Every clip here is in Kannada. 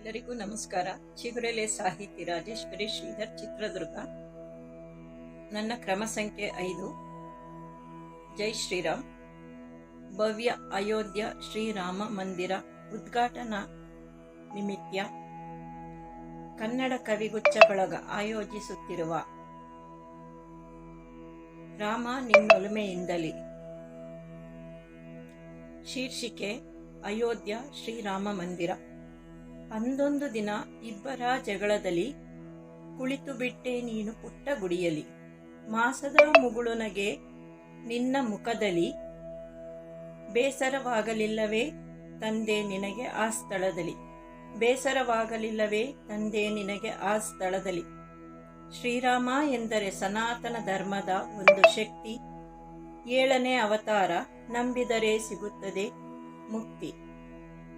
ಎಲ್ಲರಿಗೂ ನಮಸ್ಕಾರ. ಚಿಗುರೆಲೆ ಸಾಹಿತಿ ರಾಜೇಶ್ವರಿ ಶ್ರೀಧರ್ ಚಿತ್ರದುರ್ಗ. ನನ್ನ ಕ್ರಮ ಸಂಖ್ಯೆ ಐದು. ಜೈ ಶ್ರೀರಾಮ್. ಭವ್ಯ ಅಯೋಧ್ಯ ಶ್ರೀರಾಮ ಮಂದಿರ ಉದ್ಘಾಟನಾ ನಿಮಿತ್ತ ಕನ್ನಡ ಕವಿಗುಚ್ಛ ಬಳಗ ಆಯೋಜಿಸುತ್ತಿರುವ ರಾಮ ನಿನ್ನೊಲುಮೆಯಿಂದಲಿ ಶೀರ್ಷಿಕೆ ಅಯೋಧ್ಯ ಶ್ರೀರಾಮ ಮಂದಿರ. ಅಂದೊಂದು ದಿನ ಇಬ್ಬರ ಜಗಳದಲ್ಲಿ ಕುಳಿತು ಬಿಟ್ಟೆ ನೀನು ಪುಟ್ಟ ಗುಡಿಯಲಿ ಮಾಸದ ಮುಗುಳುನಗೆ ನಿನ್ನ ಮುಖದಲ್ಲಿ ಬೇಸರವಾಗಲಿಲ್ಲವೇ ತಂದೆ ನಿನಗೆ ಆ ಸ್ಥಳದಲ್ಲಿ. ಬೇಸರವಾಗಲಿಲ್ಲವೇ ತಂದೆ ನಿನಗೆ ಆ ಸ್ಥಳದಲ್ಲಿ. ಶ್ರೀರಾಮ ಎಂದರೆ ಸನಾತನ ಧರ್ಮದ ಒಂದು ಶಕ್ತಿ. ಏಳನೇ ಅವತಾರ ನಂಬಿದರೆ ಸಿಗುತ್ತದೆ ಮುಕ್ತಿ.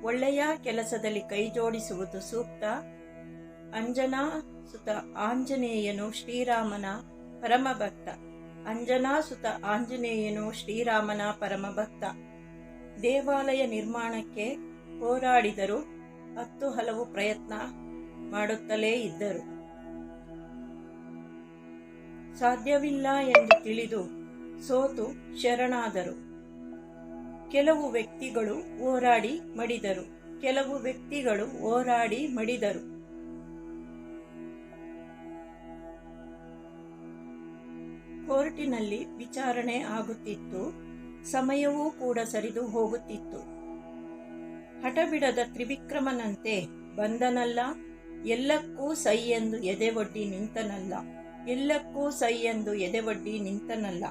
ಒಳ್ಳೆಯ ಕೆಲಸದಲ್ಲಿ ಕೈ ಜೋಡಿಸುವುದು ಸೂಕ್ತ. ಅಂಜನಾ ಸುತ ಆಂಜನೇಯನು ಶ್ರೀರಾಮನ ಪರಮಭಕ್ತ. ಅಂಜನಾ ಸುತ ಆಂಜನೇಯನು ಶ್ರೀರಾಮನ ಪರಮಭಕ್ತ. ದೇವಾಲಯ ನಿರ್ಮಾಣಕ್ಕೆ ಹೋರಾಡಿದರು. ಹತ್ತು ಹಲವು ಪ್ರಯತ್ನ ಮಾಡುತ್ತಲೇ ಇದ್ದರು. ಸಾಧ್ಯವಿಲ್ಲ ಎಂದು ತಿಳಿದು ಸೋತು ಶರಣಾದರು. ಕೆಲವು ವ್ಯಕ್ತಿಗಳು ಹೋರಾಡಿ ಮಡಿದರು. ಕೆಲವು ವ್ಯಕ್ತಿಗಳು ಹೋರಾಡಿ ಮಡಿದರು. ಕೋರ್ಟಿನಲ್ಲಿ ವಿಚಾರಣೆ ಆಗುತ್ತಿತ್ತು. ಸಮಯವೂ ಕೂಡ ಸರಿದು ಹೋಗುತ್ತಿತ್ತು. ಹಠಬಿಡದ ತ್ರಿವಿಕ್ರಮನಂತೆ ಬಂದನಲ್ಲ. ಎಲ್ಲಕ್ಕೂ ಸೈ ಎಂದು ಎದೆವಡ್ಡಿ ನಿಂತನಲ್ಲ. ಎಲ್ಲಕ್ಕೂ ಸೈ ಎಂದು ಎದೆವಡ್ಡಿ ನಿಂತನಲ್ಲ.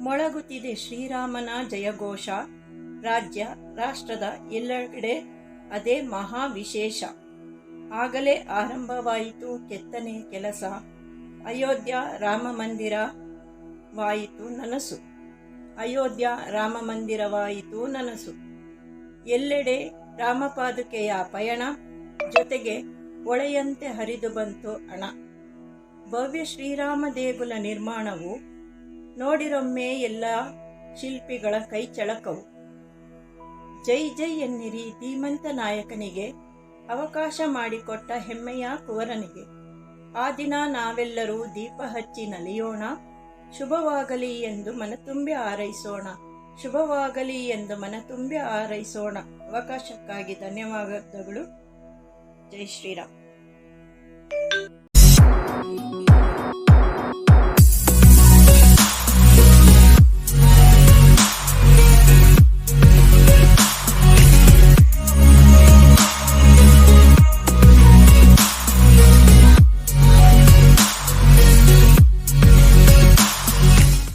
ಮೊಳಗುತ್ತಿದೆ ಶ್ರೀರಾಮನ ಜಯಘೋಷ. ರಾಜ್ಯ, ರಾಷ್ಟ್ರದ ಎಲ್ಲೆಡೆ ಅದೇ ಮಹಾ ವಿಶೇಷ ಆಗಲೇ ಆರಂಭವಾಯಿತು ಕೆತ್ತನೆ ಕೆಲಸ. ಅಯೋಧ್ಯ ರಾಮ ಮಂದಿರವಾಯಿತು ನನಸು. ಅಯೋಧ್ಯ ರಾಮ ಮಂದಿರವಾಯಿತು ನನಸು. ಎಲ್ಲೆಡೆ ರಾಮಪಾದುಕೆಯ ಪಯಣ, ಜೊತೆಗೆ ಒಳೆಯಂತೆ ಹರಿದು ಬಂತು ಹಣ. ಭವ್ಯ ಶ್ರೀರಾಮ ದೇಗುಲ ನಿರ್ಮಾಣವು ನೋಡಿರೊಮ್ಮೆ ಎಲ್ಲ ಶಿಲ್ಪಿಗಳ ಕೈ ಚಳಕವು. ಜೈ ಜೈ ಎನ್ನಿರಿ ಧೀಮಂತ ನಾಯಕನಿಗೆ ಅವಕಾಶ ಮಾಡಿಕೊಟ್ಟ ಹೆಮ್ಮೆಯ ಕುವರನಿಗೆ. ಆ ದಿನ ನಾವೆಲ್ಲರೂ ದೀಪ ಹಚ್ಚಿ ನಲಿಯೋಣ. ಶುಭವಾಗಲಿ ಎಂದು ಮನತುಂಬಿ ಹಾರೈಸೋಣ. ಶುಭವಾಗಲಿ ಎಂದು ಮನತುಂಬಿ ಹಾರೈಸೋಣ. ಅವಕಾಶಕ್ಕಾಗಿ ಧನ್ಯವಾದಗಳು. ಜೈ ಶ್ರೀರಾಮ್.